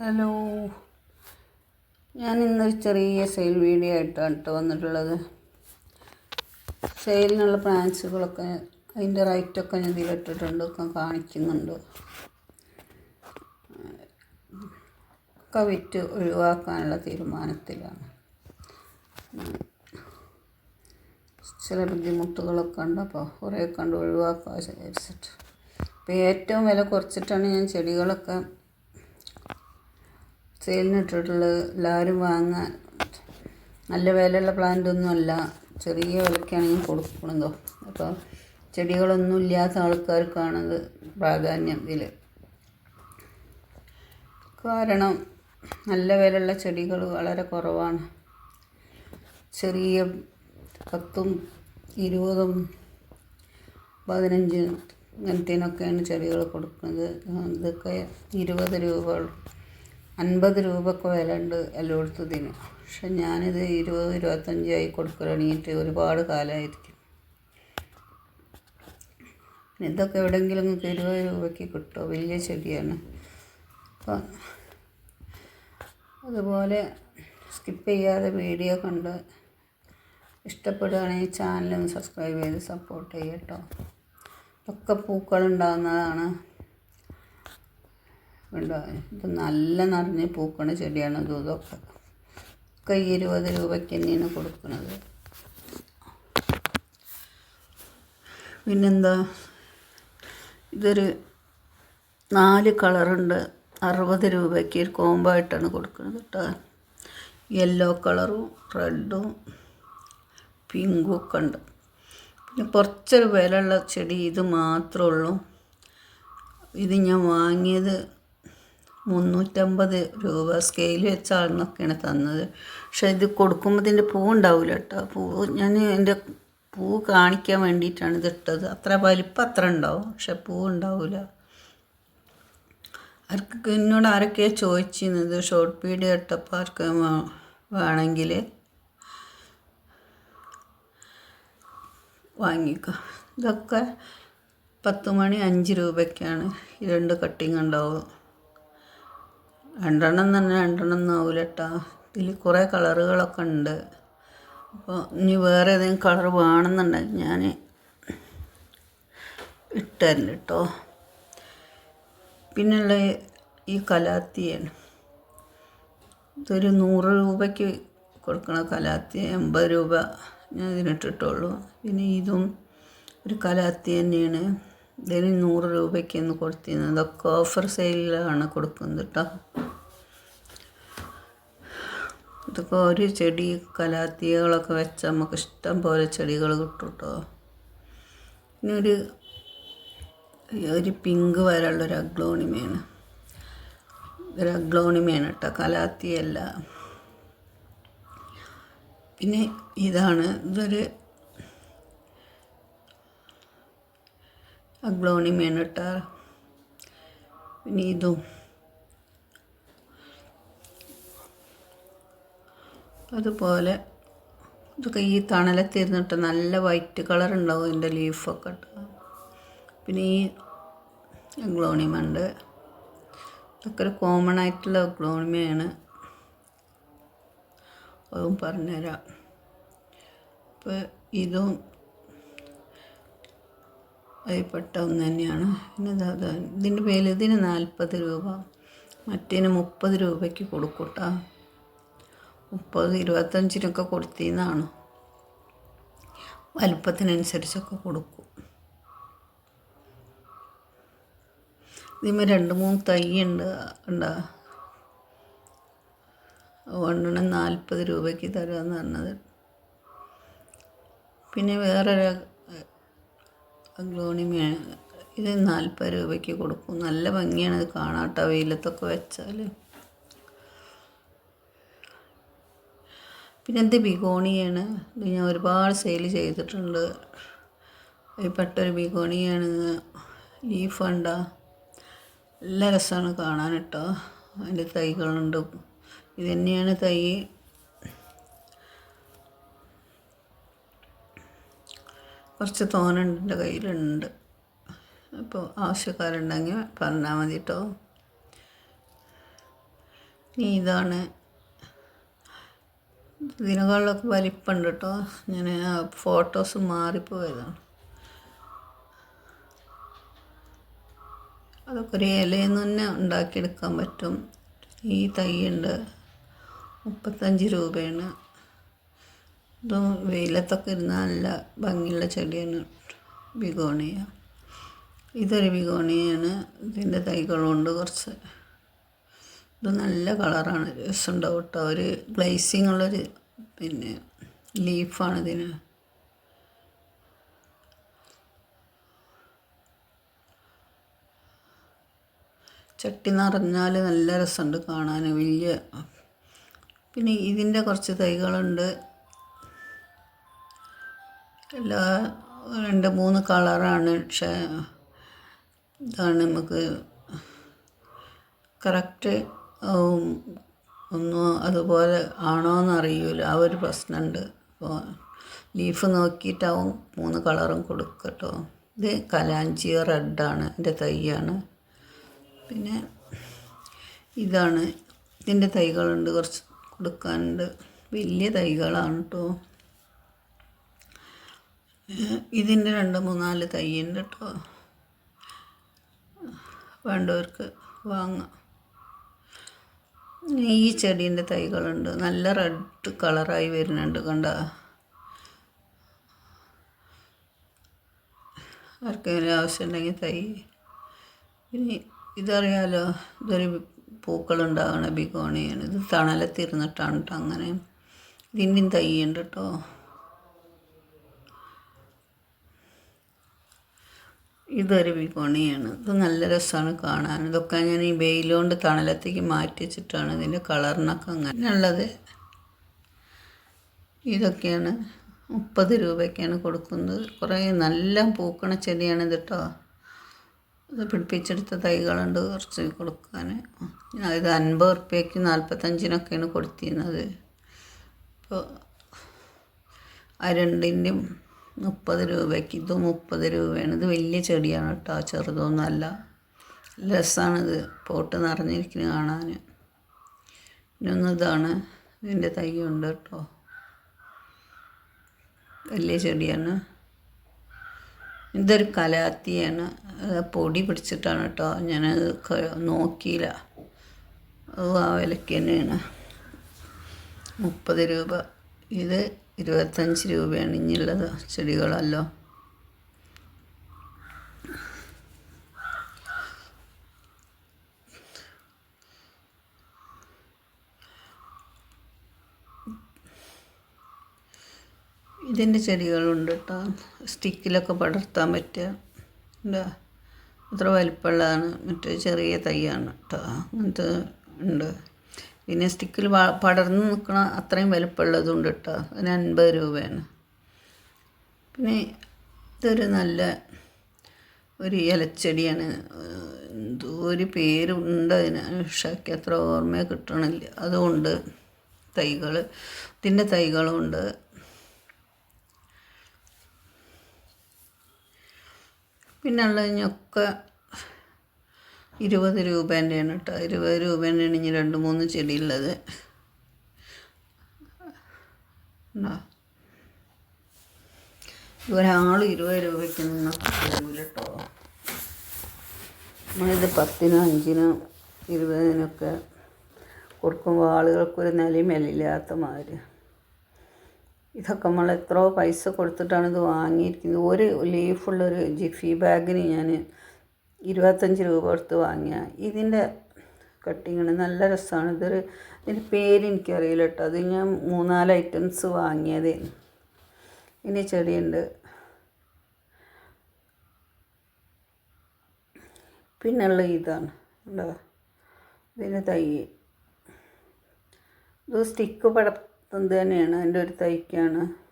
Hello. ഞാൻ ഇന്നൊരു ചെറിയ സെയിൽ വീഡിയോ ആയിട്ടാണ് കേട്ടോ വന്നിട്ടുള്ളത്. സെയിലിനുള്ള പ്ലാൻസുകളൊക്കെ അതിന്റെ റേറ്റൊക്കെ ഞാൻ ഇതിലിട്ടിട്ടുണ്ട് ഒക്കെ കാണിക്കുന്നുണ്ട്. ഒക്കെ വിറ്റ് ഒഴിവാക്കാനുള്ള തീരുമാനത്തിലാണ്. ചില ബുദ്ധിമുട്ടുകളൊക്കെ ഉണ്ട് അപ്പോൾ കുറേ കണ്ട് ഒഴിവാക്കാൻ വിചാരിച്ചിട്ട്. അപ്പോൾ ഏറ്റവും വില കുറച്ചിട്ടാണ് ഞാൻ ചെടികളൊക്കെ സെയിലിന് ഇട്ടിട്ടുള്ളത് എല്ലാവരും വാങ്ങാൻ നല്ല വിലയുള്ള പ്ലാന്റ് ഒന്നുമല്ല ചെറിയ വിലക്കാണെങ്കിൽ കൊടുക്കണതോ അപ്പോൾ ചെടികളൊന്നും ഇല്ലാത്ത ആൾക്കാർക്കാണത് പ്രാധാന്യം ഇതിൽ കാരണം നല്ല വിലയുള്ള ചെടികൾ വളരെ കുറവാണ്. ചെറിയ പത്തും ഇരുപതും പതിനഞ്ചും ഇങ്ങനത്തേനൊക്കെയാണ് ചെടികൾ കൊടുക്കുന്നത്. ഇതൊക്കെ ഇരുപത് രൂപ അൻപത് രൂപയൊക്കെ വില ഉണ്ട് എല്ലായിടത്തും ഇതിന് പക്ഷെ ഞാനിത് ഇരുപത് ഇരുപത്തഞ്ചായി കൊടുക്കൽ ഒരുപാട് കാലമായിരിക്കും. ഇതൊക്കെ എവിടെയെങ്കിലും നിങ്ങൾക്ക് ഇരുപത് രൂപയ്ക്ക് കിട്ടുമോ? വലിയ ചെടിയാണ്. അപ്പം അതുപോലെ സ്കിപ്പ് ചെയ്യാതെ വീഡിയോ കണ്ട് ഇഷ്ടപ്പെടുകയാണെങ്കിൽ ചാനലൊന്ന് സബ്സ്ക്രൈബ് ചെയ്ത് സപ്പോർട്ട് ചെയ്യട്ടോ ഒക്കെ പൂക്കളുണ്ടാകുന്നതാണ് കണ്ടോ ഇത് നല്ല നിറഞ്ഞ് പൂക്കണ ചെടിയാണ് ഇത് ഇതൊക്കെ. ഒക്കെ ഇരുപത് രൂപയ്ക്ക് തന്നെയാണ് കൊടുക്കുന്നത്. പിന്നെന്താ? ഇതൊരു നാല് കളറുണ്ട്. അറുപത് രൂപയ്ക്ക് ഒരു കോമ്പായിട്ടാണ് കൊടുക്കുന്നത് കേട്ടോ. യെല്ലോ കളറും റെഡും പിങ്കും ഒക്കെ ഉണ്ട്. പിന്നെ കുറച്ചൊരു വിലയുള്ള ചെടി ഇത് മാത്രമേ ഉള്ളൂ. ഇത് ഞാൻ വാങ്ങിയത് മുന്നൂറ്റമ്പത് രൂപ സ്കെയിൽ വെച്ചാണെന്നൊക്കെയാണ് തന്നത്. പക്ഷേ ഇത് കൊടുക്കുമ്പോൾ ഇതിന്റെ പൂ ഉണ്ടാവില്ല കേട്ടോ പൂ ഞാൻ എന്റെ പൂ കാണിക്കാൻ വേണ്ടിയിട്ടാണ് ഇത് ഇട്ടത്. അത്ര വലിപ്പം അത്ര ഉണ്ടാവും. പക്ഷെ പൂ ഉണ്ടാവില്ല ആർക്ക് എന്നോട് ആരൊക്കെയാണ് ചോദിച്ചിരുന്നത്? ഷോർട്ട് വീഡിയോ ഇട്ടപ്പോൾ ആർക്ക് വേണമെങ്കിൽ വാങ്ങിക്കുക ഇതൊക്കെ പത്ത് മണി അഞ്ച് രൂപയ്ക്കാണ്. ഈ രണ്ട് കട്ടിങ് ഉണ്ടാവും. രണ്ടെണ്ണം തന്നെ രണ്ടെണ്ണം ആവില്ല കേട്ടോ ഇതിൽ കുറേ കളറുകളൊക്കെ ഉണ്ട്. അപ്പോൾ ഇനി വേറെ ഏതെങ്കിലും കളർ വേണമെന്നുണ്ടെങ്കിൽ ഞാൻ ഇട്ടല്ല കേട്ടോ പിന്നെയുള്ള ഈ കലാത്തിയാണ്. ഇതൊരു നൂറ് രൂപയ്ക്ക് കൊടുക്കണ കലാത്തി എൺപത് രൂപ ഞാൻ ഇതിനിട്ടിട്ടുള്ളൂ. പിന്നെ ഇതും ഒരു കലാത്തി തന്നെയാണ്. ഇതിന് നൂറ് രൂപയ്ക്കാണ് കൊടുത്തിരുന്നത്. ഇതൊക്കെ ഓഫർ സെയിലാണ് കൊടുക്കുന്നത് കേട്ടോ ഇതൊക്കെ ഒരു ചെടി കലാത്തികളൊക്കെ വെച്ച നമുക്ക് ഇഷ്ടം പോലെ ചെടികൾ കിട്ടും കേട്ടോ ഇനി ഒരു ഒരു പിങ്ക് വരമുള്ളൊരു അഗ്ലോണിമയാണ്. ഒരു അഗ്ലോണിമയാണ് കേട്ടോ കലാത്തിയല്ല. പിന്നെ ഇതാണ് ഇതൊരു അഗ്ലോണിമയാണ് കേട്ടോ. പിന്നെ ഇതും. അതുപോലെ ഇതൊക്കെ ഈ തണലത്തിരുന്നിട്ട് നല്ല വൈറ്റ് കളർ ഉണ്ടാവും ഇതിന്റെ ലീഫൊക്കെ ഉണ്ടാവും പിന്നെ ഈ ഗ്ലോണിമുണ്ട് ഇതൊക്കെ ഒരു കോമൺ ആയിട്ടുള്ള ഗ്ലോണിമയാണ്. അതും പറഞ്ഞുതരാം. അപ്പോൾ ഇതും അതിൽപ്പെട്ട ഒന്ന് തന്നെയാണ്. പിന്നെ ഇതിന്റെ പേര് ഇതിന് നാൽപ്പത് രൂപ. മറ്റേന് മുപ്പത് രൂപയ്ക്ക് കൊടുക്കൂട്ടാ മുപ്പത് ഇരുപത്തഞ്ചിനൊക്കെ കൊടുത്തിന്നാണ്. വലുപ്പത്തിനനുസരിച്ചൊക്കെ കൊടുക്കും. ഇതിന്മേൽ രണ്ട് മൂന്ന് തൈ ഉണ്ട് ഉണ്ടാ വണ്ണെണ്ണം നാൽപ്പത് രൂപയ്ക്ക് തരാമെന്ന് പറഞ്ഞത്. പിന്നെ വേറൊരു ഗ്ലോണിമ ഇത് നാൽപ്പത് രൂപയ്ക്ക് കൊടുക്കും. നല്ല ഭംഗിയാണ് ഇത് കാണാട്ടോ വെയിലത്തൊക്കെ വെച്ചാൽ പിന്നെ ഇത് ബിഗോണിയാണ്. ഇത് ഞാൻ ഒരുപാട് സെയിൽ ചെയ്തിട്ടുണ്ട്. പെട്ടൊരു ബിഗോണിയാണ്. ലീഫ് ഉണ്ട നല്ല രസമാണ് കാണാൻ കേട്ടോ അതിന്റെ തൈകളുണ്ട്. ഇത് തന്നെയാണ് തൈ. കുറച്ച് തോനുണ്ട് എന്റെ കയ്യിലുണ്ട്. അപ്പോൾ ആവശ്യക്കാരുണ്ടെങ്കിൽ പറഞ്ഞാൽ മതി കേട്ടോ ഇനി ഇതാണ് ഇതിനേക്കാളൊക്കെ വലിപ്പമുണ്ട് കേട്ടോ ഞാൻ ഫോട്ടോസ് മാറിപ്പോയതാണ്. അതൊക്കെ ഒരു ഇലയിൽ നിന്ന് തന്നെ ഉണ്ടാക്കിയെടുക്കാൻ പറ്റും. ഈ തൈയുണ്ട് മുപ്പത്തഞ്ച് രൂപയാണ്. ഇതും വെയിലത്തൊക്കെ ഇരുന്നാൽ നല്ല ഭംഗിയുള്ള ചെടിയാണ് ബിഗോണിയ. ഇതൊരു ബിഗോണിയാണ്. ഇതിന്റെ തൈകളുണ്ട് കുറച്ച്. ഇത് നല്ല കളറാണ്. രസമുണ്ടാവും കേട്ടോ. ഒരു ഗ്ലേസിങ് ഉള്ളൊരു പിന്നെ ലീഫാണ് ഇതിന്. ചട്ടി നിറഞ്ഞാൽ നല്ല രസമുണ്ട് കാണാൻ വലിയ. പിന്നെ ഇതിന്റെ കുറച്ച് തൈകളുണ്ട്. എല്ലാ രണ്ട് മൂന്ന് കളറാണ്. പക്ഷേ ഇതാണ് നമുക്ക് കറക്റ്റ് ഒന്നും അതുപോലെ ആണോന്ന് അറിയില്ല ആ ഒരു പ്രശ്നമുണ്ട് അപ്പോൾ ലീഫ് നോക്കിയിട്ടാവും മൂന്ന് കളറും കൊടുക്കട്ടോ. ഇത് കലാഞ്ചിയ റെഡാണ് എന്റെ തൈയാണ്. പിന്നെ ഇതാണ്. ഇതിന്റെ തൈകളുണ്ട്. കുറച്ച് കൊടുക്കാനുണ്ട്. വലിയ തൈകളാണ് കേട്ടോ ഇതിന്റെ രണ്ട് മൂന്നാൽ തൈയുണ്ട് കേട്ടോ വേണ്ടവർക്ക് വാങ്ങാം. ഈ ചെടീന്റെ തൈകളുണ്ട്. നല്ല റെഡ് കളറായി വരുന്നുണ്ട് കണ്ട. ആർക്കെങ്കിലും ആവശ്യമുണ്ടെങ്കിൽ തൈ. ഇനി ഇതറിയാലോ ഇതൊരു പൂക്കളുണ്ടാകണ ബിഗോണിയാണ്. ഇത് തണലത്തിരുന്നിട്ടാണ് കേട്ടോ അങ്ങനെ. ഇതിന്റെയും തൈ ഉണ്ട് കേട്ടോ ഇതൊരു വിപണിയാണ്. ഇത് നല്ല രസമാണ് കാണാൻ. ഇതൊക്കെ ഞാൻ ഈ വെയിലുകൊണ്ട് തണലത്തേക്ക് മാറ്റിച്ചിട്ടാണ് ഇതിന്റെ കളറിനൊക്കെ അങ്ങനെ ഉള്ളത്. ഇതൊക്കെയാണ് മുപ്പത് രൂപയ്ക്കാണ് കൊടുക്കുന്നത്. കുറേ നല്ല പൂക്കണ ചെടിയാണ് ഇത് കേട്ടോ ഇത് പിടിപ്പിച്ചെടുത്ത തൈകളുണ്ട് കുറച്ച് കൊടുക്കാൻ ഇത് അൻപത് റുപ്യക്ക് നാൽപ്പത്തഞ്ചിനൊക്കെയാണ് കൊടുത്തിരുന്നത്. ഇപ്പോൾ ആ രണ്ടിന്റെയും മുപ്പത് രൂപയ്ക്ക്. ഇത് മുപ്പത് രൂപയാണ്. ഇത് വലിയ ചെടിയാണ് കേട്ടോ ചെറുതൊന്നുമല്ല. രസമാണിത്. പോട്ട് നിറഞ്ഞിരിക്കുന്നത് കാണാൻ. ഇനൊന്നും ഇതാണ്. ഇതിന്റെ തൈ ഉണ്ട് കേട്ടോ. വലിയ ചെടിയാണ്. ഇതൊരു കലാത്തിയാണ്. പൊടി പിടിച്ചിട്ടാണ് കേട്ടോ. ഞാൻ നോക്കിയില്ല. അത് ആ വിലയ്ക്ക് തന്നെയാണ്. മുപ്പത് രൂപ. ഇത് ഇരുപത്തഞ്ച് രൂപയാണ് ഇനിയുള്ളത് ചെടികളല്ലോ. ഇതിന്റെ ചെടികളുണ്ട് കേട്ടോ. സ്റ്റിക്കിലൊക്കെ പടർത്താൻ പറ്റുക എന്താ? അത്ര വലിപ്പമുള്ളതാണ്. മറ്റേ ചെറിയ തൈയാണ് കേട്ടോ. അങ്ങനത്തെ ഉണ്ട്. പിന്നെ സ്റ്റിക്കിൽ പടർന്ന് നിൽക്കണ അത്രയും വലുപ്പമുള്ളതുണ്ട് കേട്ടോ അതിന് അൻപത് രൂപയാണ്. പിന്നെ ഇതൊരു നല്ല ഒരു ഇലച്ചെടിയാണ്. എന്തോ ഒരു പേരുണ്ട് അതിന്. ഉഷയ്ക്ക് അത്ര ഓർമ്മ കിട്ടണില്ല. അതുകൊണ്ട് തൈകൾ ഇതിന്റെ തൈകളുണ്ട് പിന്നെ ഉള്ളതിനൊക്കെ ഇരുപത് രൂപേന്റെയാണ് കേട്ടോ. ഇരുപത് രൂപേന്റെയാണ് ഇനി രണ്ട് മൂന്ന് ചെടിയുള്ളത്. ഒരാൾ ഇരുപത് രൂപയ്ക്ക് കേട്ടോ. നമ്മളിത് പത്തിനും അഞ്ചിനും ഇരുപതിനൊക്കെ കൊടുക്കുമ്പോൾ ആളുകൾക്കൊരു നിലയും വിലയില്ലാത്ത മാതിരി. ഇതൊക്കെ നമ്മൾ എത്രയോ പൈസ കൊടുത്തിട്ടാണ് ഇത് വാങ്ങിയിരിക്കുന്നത്. ഒരു ലീഫുള്ളൊരു ജിഫി ബാഗിന് ഞാൻ ഇരുപത്തഞ്ച് രൂപ കൊടുത്ത് വാങ്ങിയ. ഇതിന്റെ കട്ടിങ്ങാണ് നല്ല രസമാണ് ഇതൊരു ഇതിന്റെ പേര് എനിക്കറിയില്ല കേട്ടോ. അത് ഞാൻ മൂന്നാൽ ഐറ്റംസ് വാങ്ങിയത്. ഇനി ചെടിയുണ്ട്. പിന്നുള്ള ഇതാണ്. ഉണ്ടോ? ഇതിന്റെ തൈ. ഇത് സ്റ്റിക്ക് പടർത്തുന്നത് തന്നെയാണ്. എന്റെ ഒരു തൈക്കാണ്.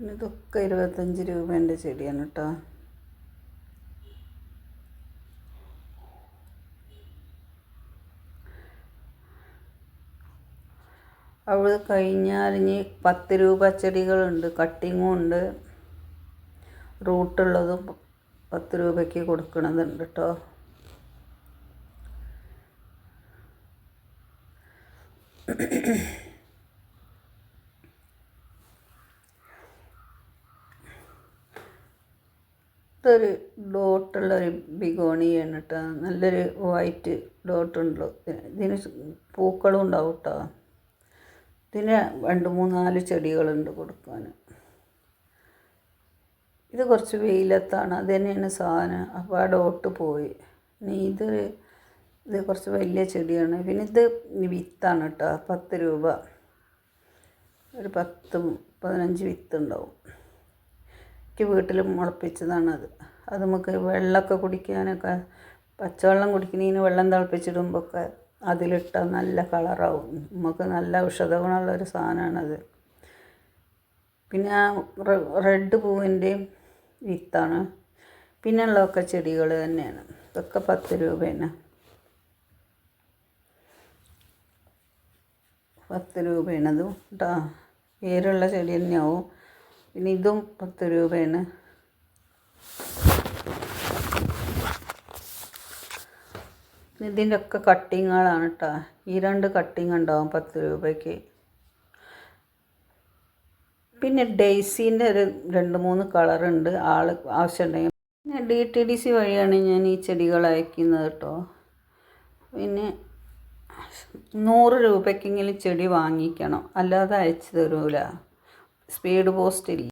ഇതൊക്കെ ഇരുപത്തഞ്ച് രൂപേന്റെ ചെടിയാണ് കേട്ടോ അവിടെ കഴിഞ്ഞാൽ ഇനി പത്ത് രൂപ ചെടികളുണ്ട് കട്ടിങ്ങും ഉണ്ട് റൂട്ടുള്ളതും പത്ത് രൂപയ്ക്ക് കൊടുക്കണതുണ്ട് കേട്ടോ Mm-hmm. ഇതൊരു ഡോട്ടുള്ളൊരു ബിഗോണിയാണ് കേട്ടോ നല്ലൊരു വൈറ്റ് ഡോട്ടുണ്ട് ഇതിന് പൂക്കളും ഉണ്ടാവും കേട്ടോ ഇതിന് രണ്ട് നാല് ചെടികളുണ്ട് കൊടുക്കാൻ. ഇത് കുറച്ച് വെയിലത്താണ്. അത് തന്നെയാണ് സാധനം. അപ്പോൾ ആ ഡോട്ട് പോയി. ഇനി ഇത് ഇത് കുറച്ച് വലിയ ചെടിയാണ്. പിന്നെ ഇത് വിത്താണ് കേട്ടോ പത്ത് രൂപ. ഒരു പത്ത് പതിനഞ്ച് വിത്ത് ഉണ്ടാവും എനിക്ക് വീട്ടിൽ മുളപ്പിച്ചതാണത്. അത് നമുക്ക് വെള്ളമൊക്കെ കുടിക്കാനൊക്കെ പച്ചവെള്ളം കുടിക്കുന്നതിന് വെള്ളം തിളപ്പിച്ചിടുമ്പോൾ ഒക്കെ അതിലിട്ടാൽ നല്ല കളറാവും. നമുക്ക് നല്ല ഔഷധ ഗുണമുള്ളൊരു സാധനമാണത്. പിന്നെ ആ റെഡ് പൂവിന്റെയും വിത്താണ്. പിന്നെ ഉള്ളതൊക്കെ ചെടികൾ തന്നെയാണ്. ഇതൊക്കെ പത്ത് രൂപേനെ. പത്ത് രൂപയാണത് കേട്ടോ വേരുള്ള ചെടി തന്നെയാവും. പിന്നെ ഇതും പത്ത് രൂപയാണ്. ഇതിന്റെ ഒക്കെ കട്ടിങ്ങുകളാണ് കേട്ടോ ഈ രണ്ട് കട്ടിങ് ഉണ്ടാവും പത്ത് രൂപയ്ക്ക്. പിന്നെ ഡെയ്സീന്റെ ഒരു രണ്ട് മൂന്ന് കളറുണ്ട് ആൾ ആവശ്യമുണ്ടെങ്കിൽ. പിന്നെ ഡി ടി ഡി സി വഴിയാണ് ഞാൻ ഈ ചെടികൾ അയക്കുന്നത് കേട്ടോ പിന്നെ നൂറ് രൂപയ്ക്കെങ്കിലും ചെടി വാങ്ങിക്കണം. അല്ലാതെ അയച്ചു തരൂല. സ്പീഡ് പോസ്റ്റ് ഇല്ല